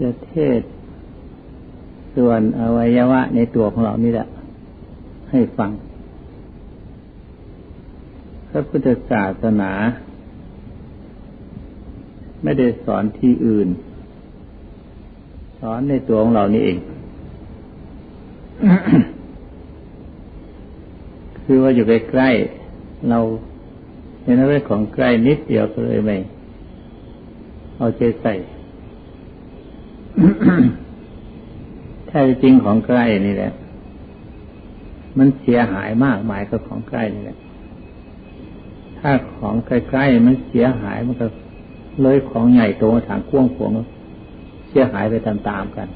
จะเทศ ส่วนอวัยวะในตัวของเรานี่แหละ ให้ฟัง พระพุทธศาสนา ไม่ได้สอนที่อื่น สอนในตัวของเรานี่เอง คือว่าอยู่ใกล้ๆเราเห็นเรื่องของใกล้นิดเดียวก็เลยไม่เอาใจใส่ แท้จริงของใกล้นี่แหละ มันเสียหายมากมายกับของใกล้นี่แหละ ถ้าของใกล้ๆมันเสียหายมันก็เลยของใหญ่โตทางกว้างขวงเสียหายไปตามๆกัน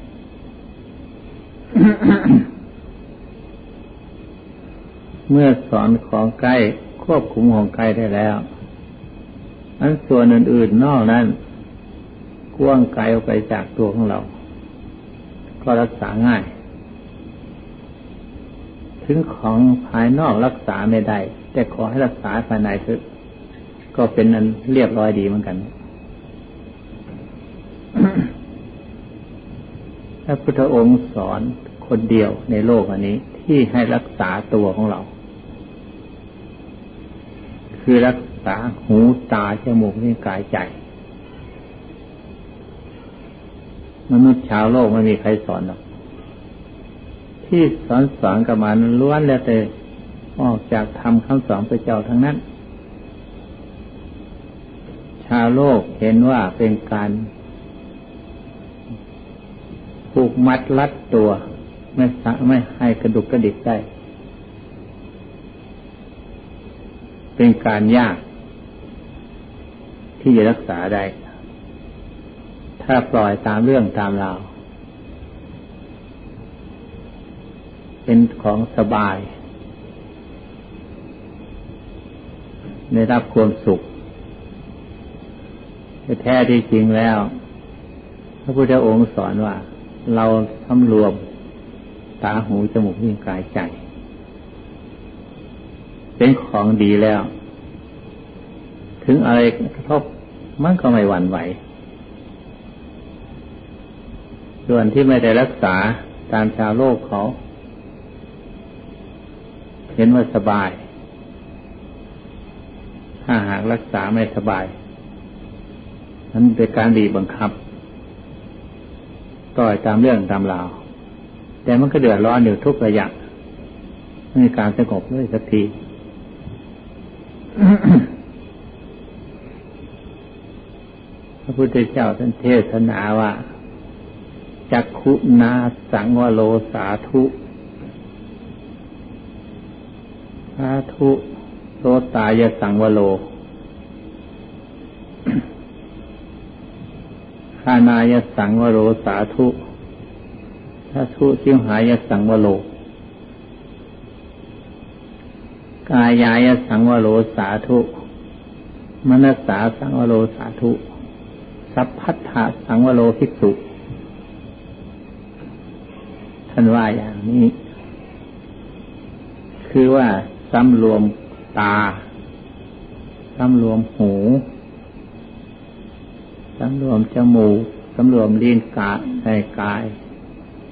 เมื่อสอนของใกล้ควบคุมของใกล้ได้แล้ว อันส่วนอื่นๆนอกนั้น กว้างไกลออกไปจากตัวของเรา ก็รักษาง่าย ถึงของภายนอกรักษาไม่ได้ แต่ขอให้รักษาภายในคือก็เป็นนั้นเรียบร้อยดีเหมือนกันพระพุทธองค์สอนคนเดียวในโลกอันนี้ที่ให้รักษาตัวของเรา คือรักษาหูตาจมูกนิ้วกายใจ มนุษย์ชาวโลกไม่มีใครสอนหรอกที่สอนสอนกับมันล้วนแล้วแต่ออกจากทำคำสอนพระเจ้าทั้งนั้น ชาวโลกเห็นว่าเป็นการผูกมัดลัดตัว ไม่สะไม่ให้กระดุกกระดิกได้ เป็นการยาก ที่จะรักษาได้ ถ้าปล่อยตามเรื่องตามราวเป็นของสบาย ได้รับความสุขแต่แท้ที่จริงแล้ว พระพุทธองค์สอนว่า เราสำรวมตาหูจมูกนิ้วกายใจ เป็นของดีแล้ว ถึงอะไรกระทบมันก็ไม่หวั่นไหว ส่วนที่ไม่ได้รักษาตามชาวโลกเขา เห็นว่าสบาย ถ้าหากรักษาไม่สบายนั้นเป็นการดีบังคับ ต่อยตามเรื่องตามราว แต่มันก็เดือดร้อนอยู่ทุกระยะไม่มีการสงบเลยสักทีพระพุทธเจ้าท่านเทศนาว่า จักขุนาสังวโลสาธุ สาธุโสตายสังวโลขานายสังวโลสาธุสาธุชิวหายสังวโล กายายสังวโลสาธุ มนสาสังวโลสาธุ สัพพัทธาสังวโลภิกษุ ท่านว่าอย่างนี้ คือว่าสำรวมตาสำรวมหูสำรวมจมูกสำรวมลิ้นกายในกาย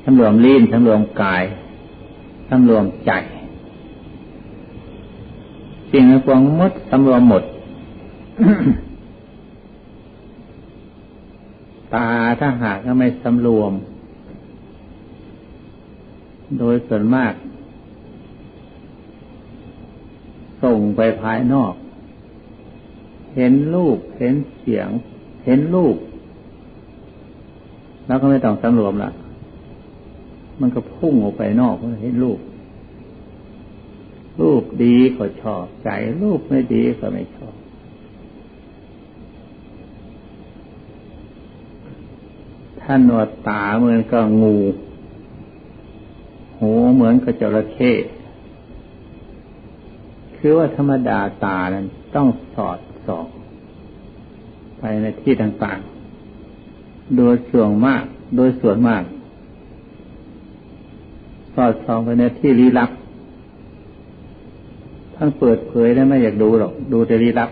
สำรวมลิ้นสำรวมกายสำรวมใจสิ่งในพวงมดสำรวมหมด ตาถ้าหากก็ไม่สำรวม โดยส่วนมาก ส่งไปภายนอก เห็นรูปเห็นเสียง เห็นรูปแล้วก็ไม่ต้องสำรวมละมันก็พุ่งออกไปนอกเห็นรูป รูปดีก็ชอบใจ รูปไม่ดีก็ไม่ชอบท่านวดตาเหมือนกับงู หูเหมือนกับจระเข้คือว่าธรรมดาตานั้นต้องสอดสองไปในที่ต่างๆ โดยส่วนมาก โดยส่วนมาก สอดส่องไปในที่ลี้ลับท่านเปิดเผยแล้ไม่อยากดูหรอก ดูแต่ลี้ลับ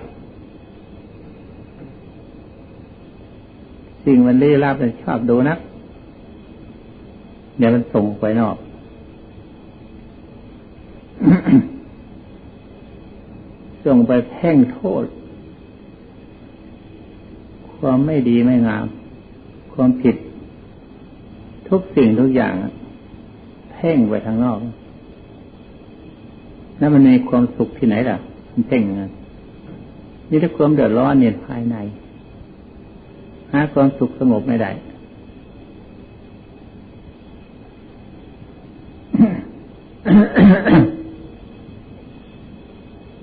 สิ่งมันลี้ลับเนี่ยชอบดูนักเดี๋ยวมันส่งไปนอก ส่งไปแพ่งโทษ ความไม่ดีไม่งาม ความผิด ทุกสิ่งทุกอย่างเพ่งไปทางนอกนั่นมันมีความสุขที่ไหนล่ะ มันเพ่งอย่างนั้นนี่ถ้าความเดือดร้อนเนี่ยภายใน หาความสุขสงบไม่ได้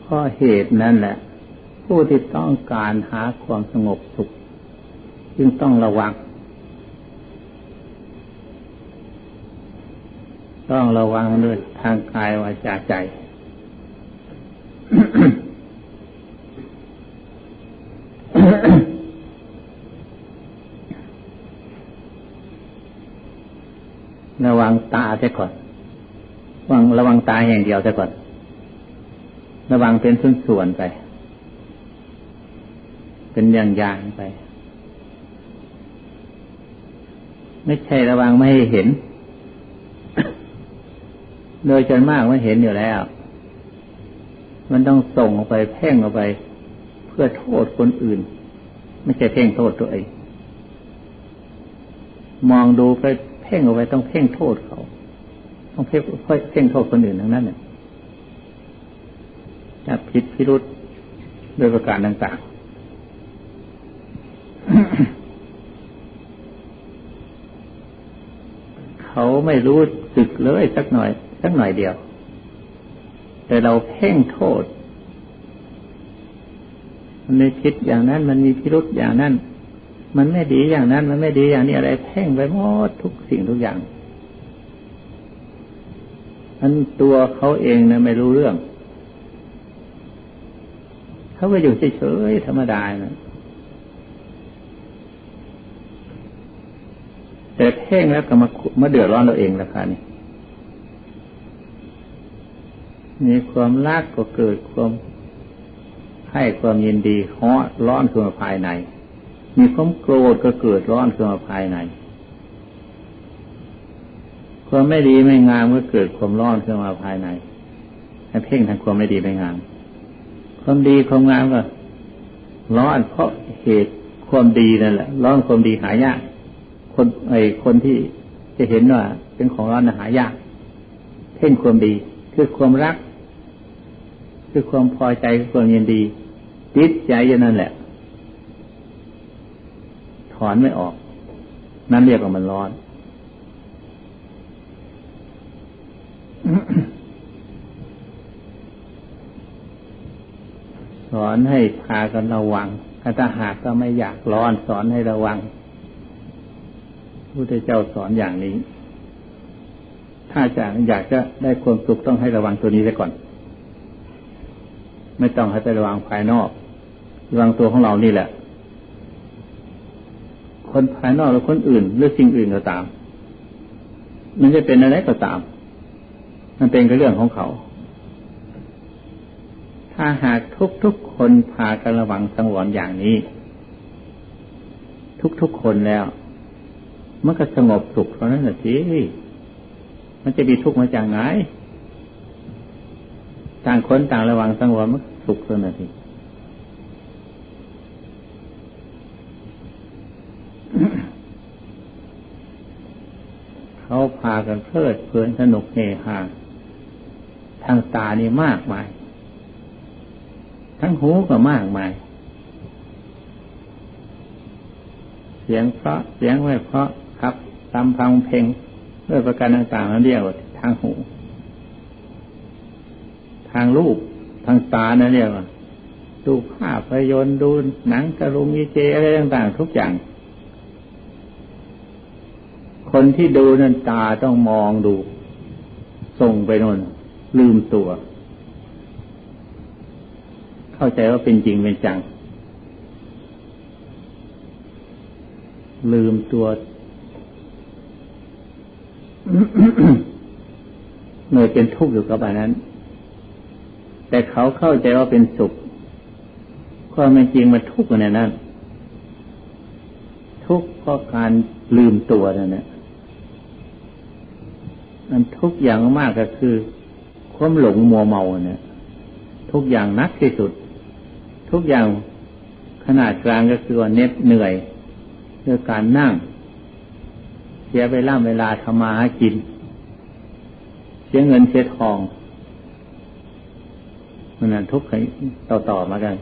เพราะเหตุนั้นแหละ ผู้ที่ต้องการหาความสงบสุข จึงต้องระวัง ต้องระวังด้วยทางกายวาจาใจ ระวังตาเสียก่อนระวังระวังตาอย่างเดียวเสียก่อน ระวังเป็นส่วนๆไป เป็นอย่างๆไป ไม่ใช่ระวังไม่ให้เห็น โดยจนมากไม่เห็นอยู่แล้ว มันต้องส่งออกไปเพ่งออกไป เพื่อโทษคนอื่น ไม่ใช่เพ่งโทษตัวเองมองดูไปเพ่งออกไปต้องเพ่งโทษเขา ต้องเพ่งเพ่งโทษคนอื่นทั้งนั้นเนี่ย จะผิดพิรุษโดยประการต่างๆ เขาไม่รู้สึกเลยสักหน่อย สักหน่อยเดียว แต่เราเพ่งโทษ มันมีผิดอย่างนั้น มันมีพิรุษอย่างนั้น มันไม่ดีอย่างนั้น มันไม่ดีอย่างนี้อะไร เพ่งไปหมดทุกสิ่งทุกอย่างอันตัวเขาเองนะไม่รู้เรื่อง เขาก็อยู่เฉยๆธรรมดานะแต่เพ่งแล้วก็มามาเดือดร้อนเราเองราคานี่มีความรักก็เกิดความให้ความยินดีเฮาะร้อนขึ้นมาภายใน มีความโกรธก็เกิดร้อนขึ้นมาภายใน ความไม่ดีไม่งามก็เกิดความร้อนขึ้นมาภายในให้เพ่งทางความไม่ดีไม่งาม ความดีความงามก็ร้อนเพราะเหตุความดีนั่นแหละร้อนความดีหายาก คนไอ้คนที่จะเห็นว่า เป็นของร้อนหายากเพ่งความดี คือความรัก คือความพอใจคือความยินดีติดใจอย่างนั้นแหละ ถอนไม่ออก นั่นเรียกว่ามันร้อน ส อนให้พากันระวังถ้าหากก็ไม่อยากร้อนสอนให้ระวังพุทธเจ้าสอนอย่างนี้ ถ้าจะอยากจะได้ความสุขต้องให้ระวังตัวนี้ไว้ก่อน ไม่ต้องให้ไประวังภายนอกระวังตัวของเรานี่แหละ คนภายนอกหรือคนอื่น หรือสิ่งอื่นก็ตาม มันจะเป็นอะไรก็ตาม มันเป็นก็เรื่องของเขา ถ้าหากทุกๆคนพากันระวังสังวรอย่างนี้ ทุกๆคนแล้วมันก็สงบสุขเท่านั้นแหละสิมันจะมีทุกข์มาจากไหนต่างคนต่างระวังสังวรมันสุขเท่านั้นทีเขาพากันเพลิดเพลินสนุกเฮฮาทางตานี่มากมาย ทั้งหูก็มากมาย เสียงเพราะเสียงไม่เพราะครับตามพังเพลงด้วยประการต่างๆนั้นเรียกว่าทางหู ทางรูปทางตานั่นเรียกว่าดูภาพยนตร์ดูหนังกระลุงยีเจอะไรต่างๆ ทุกอย่าง คนที่ดูนั้นตาต้องมองดู ส่งไปโน่นลืมตัว เข้าใจว่าเป็นจริงเป็นจัง ลืมตัวเมื่อเป็นทุกข์อยู่กับอันนั้น แต่เขาเข้าใจว่าเป็นสุข ความเป็นจริงมันทุกข์ในนั้น ทุกข์เพราะการลืมตัวนั่นแหละมันทุกอย่างมากก็คือ ความหลงมัวเมาเนี่ย ทุกอย่างนักที่สุด ทุกอย่างขนาดกลางก็คือว่าเน็บเหนื่อยด้วยการนั่ง เสียไปล่ำเวลาทำมาหากิน เสียเงินเสียทองมันนั้นทุกข์ต่อต่อมากัน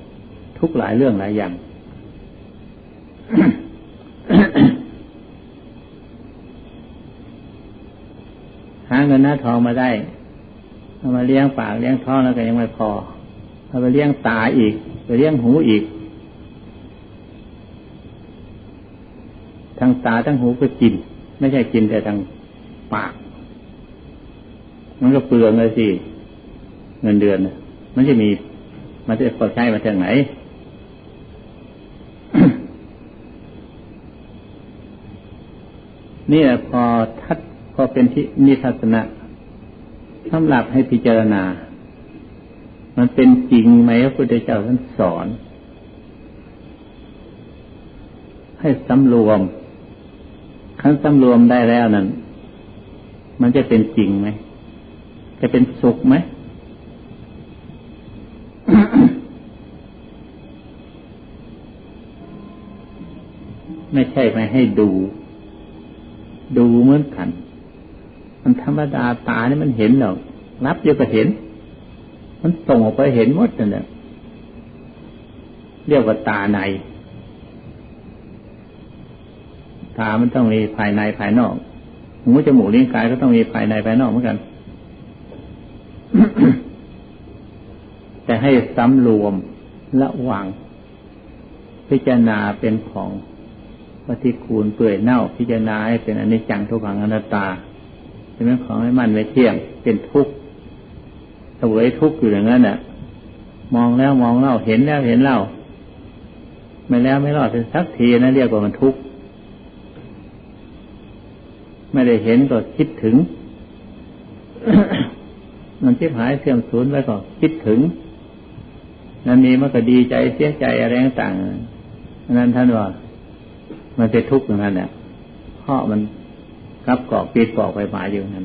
ทุกหลายเรื่องหลายอย่าง หาเงินหน้าทองมาได้เอามาเลี้ยงปากเลี้ยงท้องแล้วก็ยังไม่พอเอาไปเลี้ยงตาอีก ไปเลี้ยงหูอีกทั้งตาทั้งหูก็กิน ไม่ใช่กินแต่ทางปาก มันก็เปลืองเลยสิ เงินเดือน มันจะมี มันจะพอใช้มาจากไหนนี่แหละพอทัดพอเป็นที่นิทัศนะสำหรับให้พิจารณา มันเป็นจริงไหมพระพุทธเจ้าท่านสอน ให้สำรวมขั้นสำรวมได้แล้วนั้น มันจะเป็นจริงไหม จะเป็นสุขไหม ไม่ใช่ไม่ให้ดู ดูเหมือนกัน มันธรรมดาตานี่มันเห็นหรอกรับเดียวก็เห็น มันส่งออกไปเห็นหมดนั่นแหละเรียกว่าตาใน ตามันต้องมีภายในภายนอกหูจมูกลิ้นกายก็ต้องมีภายในภายนอกเหมือนกัน แต่ให้สำรวมละวัง พิจารณาเป็นของปฏิคูลเปื่อยเน่าพิจารณาให้เป็นอนิจจังทุกขังอนัตตาเป็นของไม่มั่นไม่เที่ยงเป็นทุกข์ วยทุกข์อยู่อย่างนั้นน่ะ มองแล้วมองเล่าเห็นแล้วเห็นเล่าไม่แล้วไม่รอดเป็นสักทีนะเรียกว่ามันทุกข์ไม่ได้เห็นก็คิดถึง มันทิพหายเสื่อมสูญแล้วก็คิดถึง นั่นมีมันก็ดีใจเสียใจอะไรต่างๆนั้นท่านว่า มันเป็นทุกข์อย่างนั้นแหละเพราะมันกับกอกปีดกอกไปมาอยู่นั้น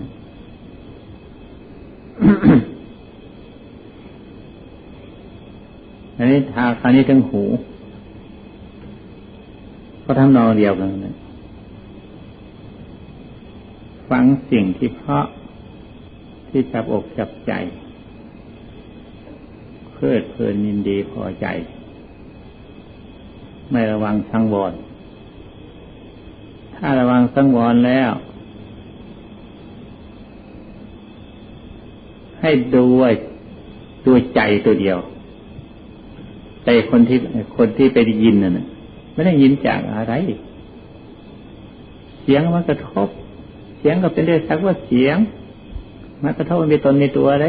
อันนี้ทาคราวนี้ทั้งหู ก็ทำนองเดียวกันนะฟังสิ่งที่เพราะที่จับอกจับใจ เพลิดเพลินยินดีพอใจ ไม่ระวังสังวร ถ้าระวังสังวรแล้ว ให้ดูว่าดูใจตัวเดียว ใจคนที่คนที่ไปได้ยินน่ะไม่ได้ยินจากอะไร เสียงมันกระทบ เสียงก็เป็นได้สักว่าเสียงมันกระทบมีตนมีตัวอะไร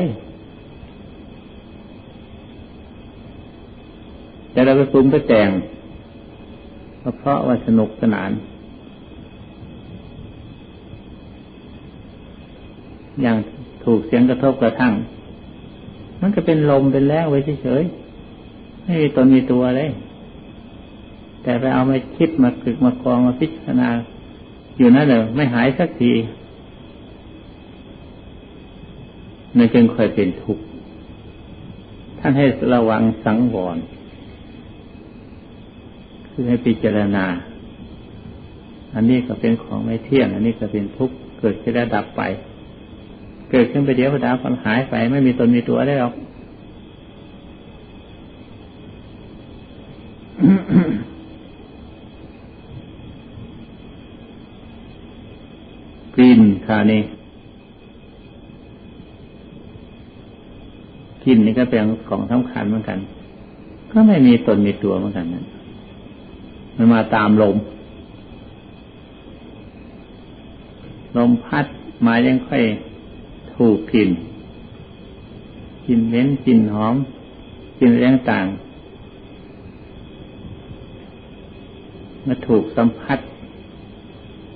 แต่เราไปปรุงไปแต่งเพราะว่าสนุกสนาน อย่างถูกเสียงกระทบกระทั่ง มันก็เป็นลมเป็นแรงไว้เฉยๆ ไม่มีตนมีตัวเลย แต่ไปเอามาคิดมาคึกมากองมาพิจารณา อยู่นั่นเลยไม่หายสักทีนั่นจึงค่อยเป็นทุกข์ท่านให้ระวังสังวร คือให้พิจารณา อันนี้ก็เป็นของไม่เที่ยง อันนี้ก็เป็นทุกข์เกิดขึ้นแล้วดับไป เกิดขึ้นไปเดียวดับมันหายไป ไม่มีตนมีตัวได้หรอก ลิ่นคานี้กลิ่นนี่ก็เป็นของสำคัญเหมือนกัน ก็ไม่มีตนมีตัวเหมือนกันนะมันมาตามลม ลมพัดมายังค่อยถูกกลิ่นกลิ่นเหม็นกลิ่นหอมกลิ่นแรงต่าง มาถูกสัมผัส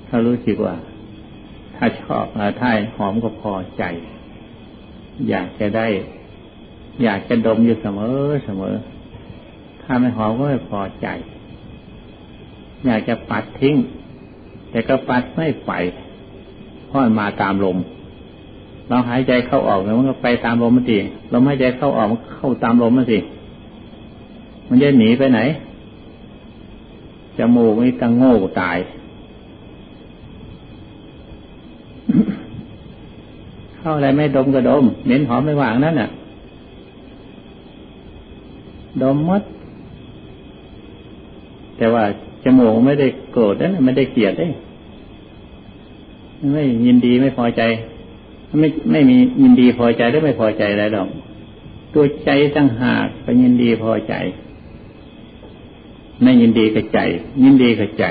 เขารู้สึกว่า ถ้าชอบถ้าหอมก็พอใจ อยากจะได้ อยากจะดมอยู่เสมอเสมอ ถ้าไม่หอมก็ไม่พอใจ อยากจะปัดทิ้ง แต่ก็ปัดไม่ไปเพราะมาตามลมเราหายใจเข้าออกเนี่ยมันก็ไปตามลมมันสิเราหายใจเข้าออกมันเข้าตามลมมันสิ มันจะหนีไปไหน จมูกนี่ตั้งโง่ตาย เข้าอะไรไม่ดมก็ดมเหม็นหอมไม่วางนั่นน่ะ ดมมด แต่ว่าจมูกไม่ได้โกรธนะไม่ได้เกลียดเลยไม่ยินดีไม่พอใจ ไม่ไม่มียินดีพอใจหรือไม่พอใจอะไรหรอก ตัวใจตั้งหากไปยินดีพอใจ ไม่ยินดีกับใจ ยินดีกับใจ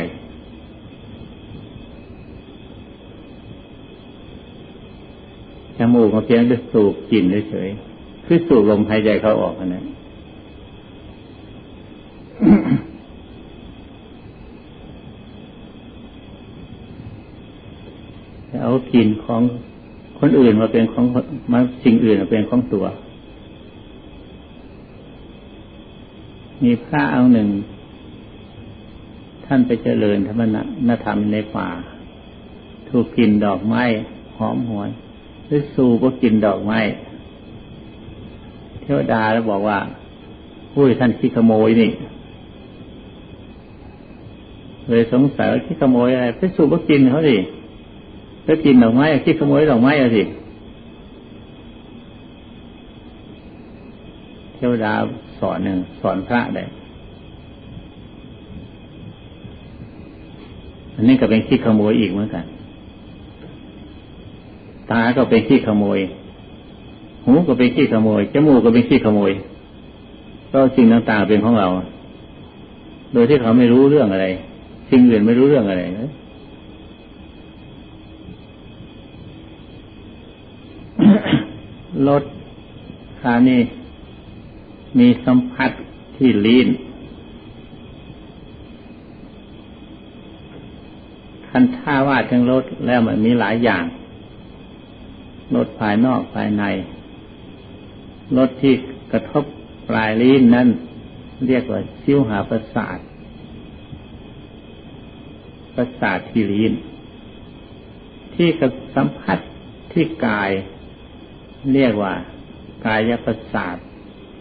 จมูกมาเพียงจะสูบกลิ่นเฉยคือสูบลมหายใจเข้าออกนะเอากลิ่นของคนอื่นมาเป็นของมาสิ่งอื่นมาเป็นของตัว มีพระเอาหนึ่ง ท่านไปเจริญธรรมนธรรมในป่า ถูกกลิ่นดอกไม้หอมหวนหรือสูก็กินดอกไม้เทวดาแล้วบอกว่าผู้ยท่านขี้ขโมยนี่เลยสงสัยว่าขี้ขโมยอะไรไปสูบก็กินเขาดิแล้วกินดอกไม้คิดขโมยดอกไม้อะสิเทวดาสอนหนึ่งสอนพระได้ อันนี้ก็เป็นขี้ขโมยอีกเหมือนกัน ตาก็เป็นขี้ขโมย หูก็เป็นขี้ขโมย จมูกก็เป็นขี้ขโมย ก็สิ่งต่างๆเป็นของเรา โดยที่เขาไม่รู้เรื่องอะไร สิ่งอื่นไม่รู้เรื่องอะไรนะรถคานี่มีสัมผัสที่ลีน คันท่าว่าทั้งรถแล้วมันมีหลายอย่างรถภายนอกภายในรถที่กระทบปลายลิ้นนั้น เรียกว่าซิวหาประสาทประสาทที่ลิ้นที่กับสัมผัสที่กาย เรียกว่ากายประสาท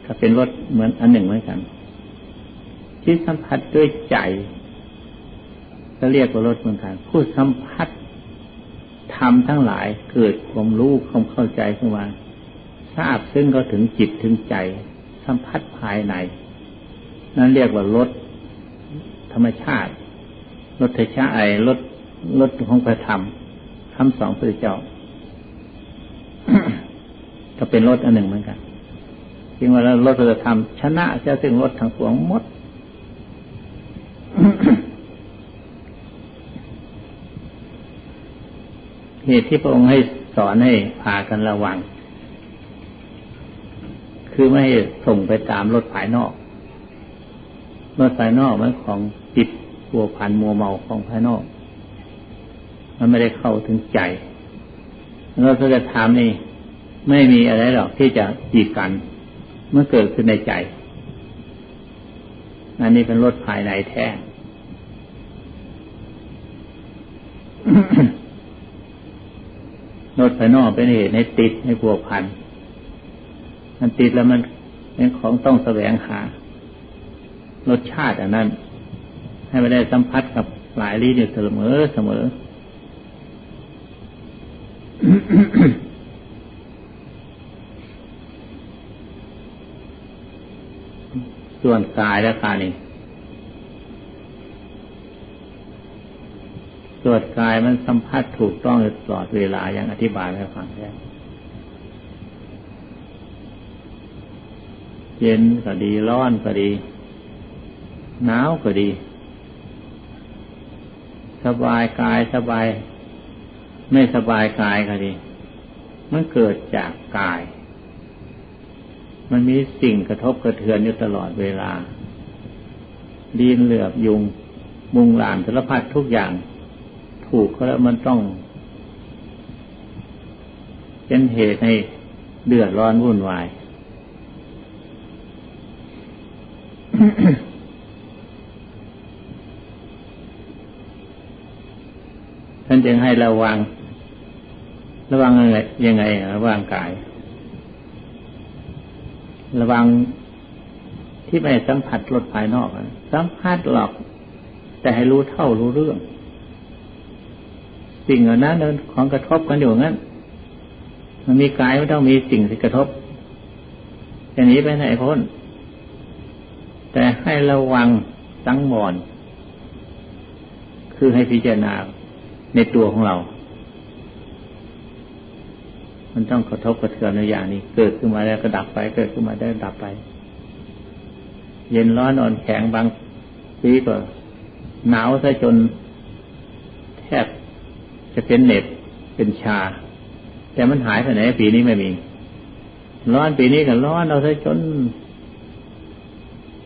ก็เป็นรสเหมือนอันหนึ่งเหมือนกัน ที่สัมผัสด้วยใจ ก็เรียกว่ารสเหมือนกันผู้สัมผัสทำทั้งหลายเกิดความรู้ความเข้าใจขึ้นมาทราบซึ่งก็ถึงจิตถึงใจ สัมผัสภายใน นั่นเรียกว่ารสธรรมชาติรสเทชาไอรสรสของพระธรรมคำสองพระเจ้า ก็เป็นรถอันหนึ่งเหมือนกันจึงว่าแล้วรถจะทำชนะจะถึงรถทั้งปวงหมด เหตุที่พระองค์ให้สอนให้พากันระวัง คือไม่ให้ส่งไปตามรถภายนอกรถภายนอกมันของจิตปัวพันมัวเมาของภายนอก มันไม่ได้เข้าถึงใจเรถจะทำนี่ไม่มีอะไรหรอกที่จะจีดกัน เมื่อเกิดขึ้นในใจ อันนี้เป็นรถภายในแท้ รถภายนอกเป็นเหตุให้ติดให้พัวพัน มันติดแล้วมันเป็นของต้องแสวงหารสชาติอันนั้น ให้ไม่ได้สัมผัสกับหลายลี้อยู่เสมอเสมอ ส่วนกายและกายนี่ ส่วนกายมันสัมผัสถูกต้องตลอดเวลาอย่างอธิบายให้ฟังแล้วเย็นก็ดีร้อนก็ดี หนาวก็ดี สบายกายสบาย ไม่สบายกายก็ดี มันเกิดจากกาย มันมีสิ่งกระทบกระเทือนอยู่ตลอดเวลาดีนเหลือบยุงมุงหลานสารพัดทุกอย่าง ถูกเขาแล้วมันต้อง เป็นเหตุให้เดือดร้อนวุ่นวาย ท่านจึงให้ระวัง ระวังยังไงยังไงระวังกาย ระวังที่ไม่สัมผัสรสภายนอก สัมผัสหรอก แต่ให้รู้เท่ารู้เรื่อง สิ่งเหล่านั้นของกระทบกันอยู่งั้น มันมีกายไม่ต้องมีสิ่งที่กระทบอย่างนี้ไปไหนพ้น แต่ให้ระวังสังวรคือให้พิจารณาในตัวของเรา มันต้องกระทบกระเทือนในอย่างนี้ เกิดขึ้นมาแล้วก็ดับไป เกิดขึ้นมาได้ดับไป เย็นร้อนอ่อนแข็งบางปีก็หนาวซะจนแทบ จะเป็นเหน็บเป็นชา แต่มันหายไปไหนปีนี้ไม่มี ร้อนปีนี้ก็ร้อนเอาซะจน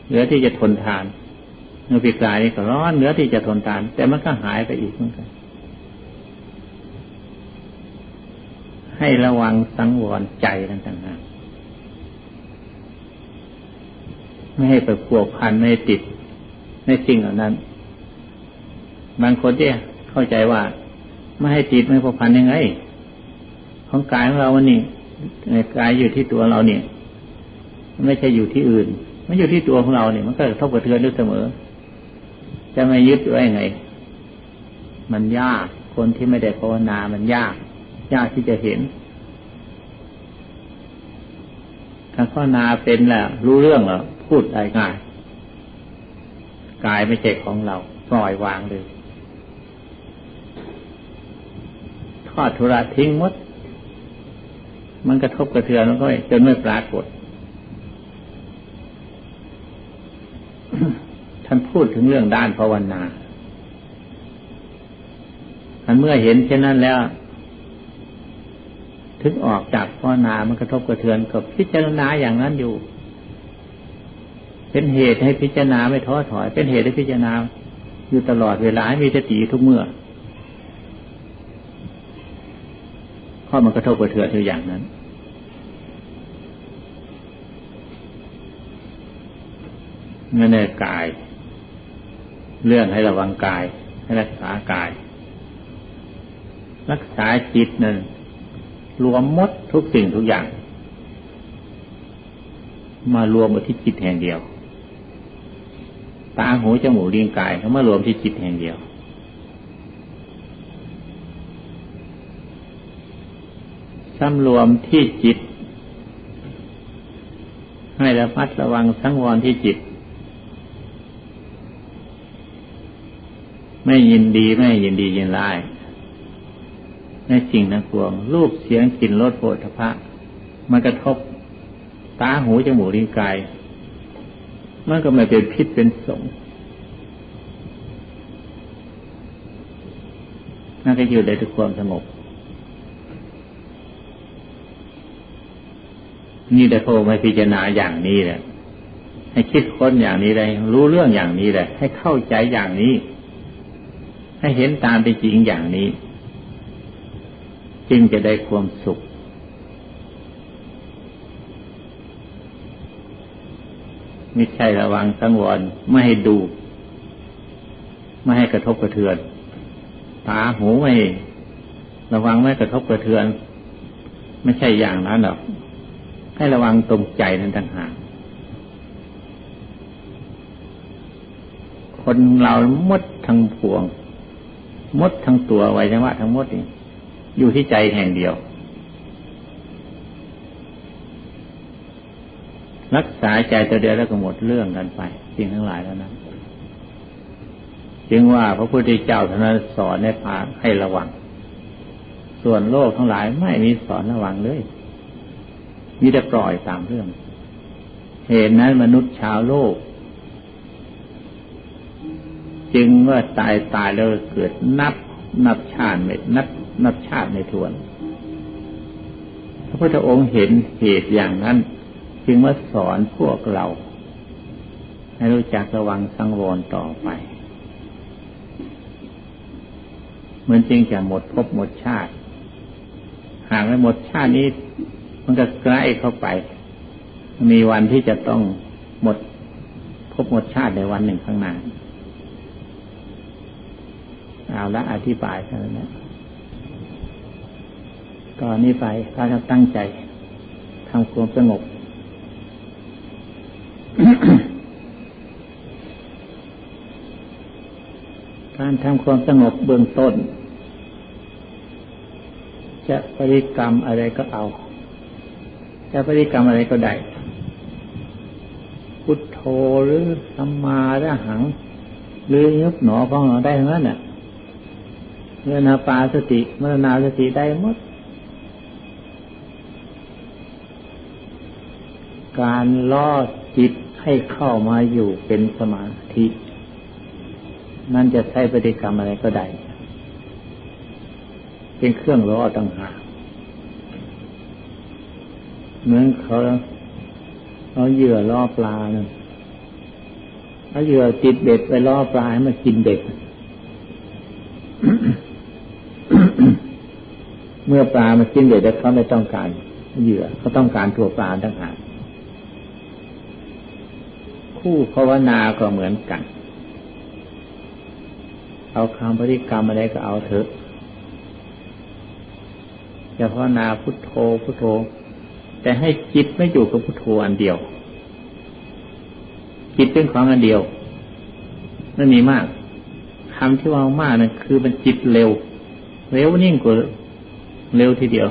เหลือที่จะทนทานเมื่อปีกลายนี่ก็ร้อนเหลือที่จะทนทาน แต่มันก็หายไปอีกเหมือนกันให้ระวังสังวรใจต่างหากไม่ให้ไปพัวพันไม่ติดในสิ่งเหล่านั้น บางคนที่ยเข้าใจว่า ไม่ให้ติดไม่พัวพันยังไง ของกายของเราวันนี้กายอยู่ที่ตัวเราเนี่ยไม่ใช่อยู่ที่อื่น มันอยู่ที่ตัวของเราเนี่ยมันก็ทบกระเทือนอยู่เสมอ จะไม่ยึดไว้ไง มันยากคนที่ไม่ได้ภาวนา มันยาก ยากที่จะเห็นถ้าภาวนาเป็นแหล้วรู้เรื่องแล้วพูดได้ง่ายกายไม่ใช่ของเราปล่อยวางเลย ทอดทุระทิ้งหมด มันกระทบกระเทือนมันก็จนไม่ปรากฏ ท่านพูดถึงเรื่องด้านภาวนาท่านเมื่อเห็นเช่นนั้นแล้ว ถึงออกจากภาวนา มันกระทบกระเทือนกับพิจารณาอย่างนั้นอยู่ เป็นเหตุให้พิจารณาไม่ท้อถอย เป็นเหตุให้พิจารณาอยู่ตลอดเวลาให้มีสติทุกเมื่อ ข้อมันกระทบกระเทือนอยู่อย่างนั้นไม่แน่กาย เรื่องให้ระวังกาย ให้รักษากาย รักษาจิตนั่นรวมมดทุกสิ่งทุกอย่าง มารวมมาที่จิตแห่งเดียว ตาหูจมูกลิ้นกายเขามารวมที่จิตแห่งเดียว สำรวมที่จิต ให้ระมัดระวังสังวรที่จิต ไม่ยินดีไม่ยินดียินร้ายในสิ่งทั้งปวง รูปเสียงกลิ่นรสโผฏฐะมันกระทบตาหูจมูกลิ้นกาย มันก็ไม่เป็นพิษเป็นสงนั่นก็อยู่ในทุกความสงบ นี่แต่โทมาพิจารณาอย่างนี้แหละให้คิดค้นอย่างนี้เลยรู้เรื่องอย่างนี้แหละให้เข้าใจอย่างนี้ ให้เห็นตามเป็นจริงอย่างนี้ จึงจะได้ความสุข ไม่ใช่ระวังสังวรไม่ให้ดู ไม่ให้กระทบกระเทือนตาหูไม่ ระวังไม่กระทบกระเทือน ไม่ใช่อย่างนั้นหรอก ให้ระวังตรงใจนั้นต่างหากคนเรามดทั้งพวง มดทั้งตัวไว้จังหวะทั้งมดนี่อยู่ที่ใจแห่งเดียว รักษาใจตัวเดียวแล้วก็หมดเรื่องกันไปสิ่งทั้งหลายแล้วนะจึงว่าพระพุทธเจ้าท่านสอนในพาให้ระวัง ส่วนโลกทั้งหลายไม่มีสอนระวังเลย มีแต่ปล่อยตามเรื่อง เหตุนั้นมนุษย์ชาวโลก จึงว่าตายตายแล้วเกิดนับนับชาติไม่นับนับชาติในทวน พระพุทธองค์เห็นเหตุอย่างนั้น จึงมาสอนพวกเรา ให้รู้จักระวังสังวรต่อไป เหมือนจริงจะหมดภพหมดชาติ หากไม่หมดชาตินี้ มันก็ใกล้เข้าไป มีวันที่จะต้องหมดภพหมดชาติในวันหนึ่งข้างหน้าเอาละอธิบายเท่านั้นตอนนี้ไปถ้าเราตั้งใจทำความสงบการทำความสงบเบื้องต้น จะปริกรรมอะไรก็เอา จะปริกรรมอะไรก็ได้ พุทโธหรือสัมมาระหัง หรือยุบหนอพองหนอได้ทั้งนั้นน่ะเมื่อนาปาสติเมื่อนาสติได้หมด การล่อจิตให้เข้ามาอยู่เป็นสมาธิ นั่นจะใช้ปฏิกรรมอะไรก็ได้ เป็นเครื่องล่อต่างหาก เหมือนเขาเอาเหยื่อล่อปลาเนี่ยเอาเหยื่อติดเบ็ดไปล่อปลาให้มันกินเบ็ดเมื่อปลามากินเบ็ดแล้วเขาไม่ต้องการเหยื่อเขาต้องการตัวปลาต่างหากคู่ภาวนาก็เหมือนกัน เอาคำปฏิกรรมอะไรก็เอาเถอะอย่าภาวนาพุทโธพุทโธ แต่ให้จิตไม่อยู่กับพุทโธอันเดียว จิตเป็นของอันเดียวไม่มีมากคำที่ว่ามากนั่นคือมันจิตเร็ว เร็วยิ่งกว่าเร็วทีเดียว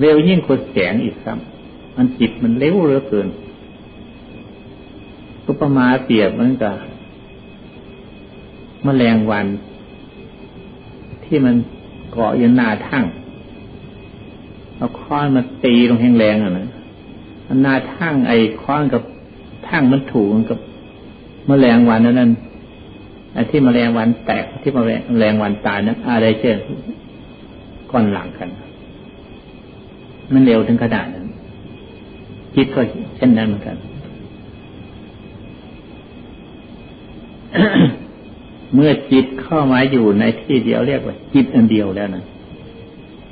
เร็วยิ่งกว่าแสงอีกซ้ำมันจิตมันเร็วเหลือเกินก็ประมาเปรียบเหมือนกับมแมลงวัน ที่มันเกาะอยู่หน้าทั่ง เอาค้อนมาตีลงแหงแรงอะนะหน้าทั่งไอ้ค้อนกับทั่งมันถูกกับมแมลงวันนั้นนั่นไอ้ที่มแมลงวันแตกที่มแมลงวันตายนั้นอะไรเช่นก้อนหลังกัน มันเร็วถึงขนาดนั้นจิตก็เช่นนั้นเหมือนกัน เมื่อจิตเข้ามาอยู่ในที่เดียวเรียกว่า จิตอันเดียวแล้วนะ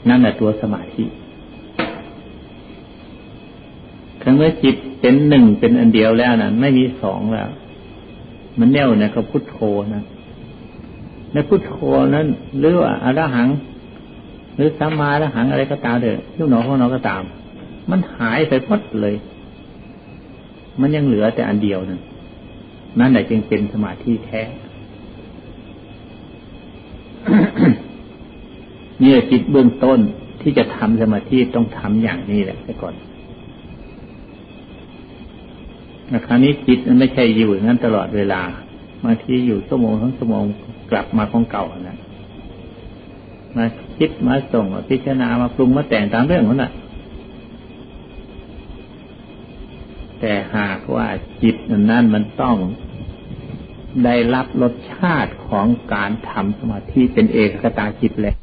นั่นแหละตัวสมาธิ ครั้งเมื่อจิตเป็นหนึ่งเป็นอันเดียวแล้วนะไม่มีสองแล้ว มันแน่วนี่ยก็พุทโธนะในพุทโธนั้น หรือว่าอรหัง หรือสัมมาอรหังอะไรก็ตามเถอะยุบหนอของเราก็ตาม มันหายไปหมดเลย มันยังเหลือแต่อันเดียวนั่นนั่นแหละจึงเป็นสมาธิแท้นี่จิตเบื้องต้นที่จะทำสมาธิต้องทำอย่างนี้แหละไปก่อน คราวนี้จิตมันไม่ใช่อยู่อย่างนั้นตลอดเวลาบางทีอยู่ชั่วโมงทั้งชั่วโมงกลับมาของเก่านะมาคิดมาส่งมาพิจารณามาปรุงมาแต่งตามเรื่องนั้นแหละแต่หากว่าจิตนั้นมันต้องได้รับรสชาติของการทำสมาธิเป็นเอกคตาจิตแล้ว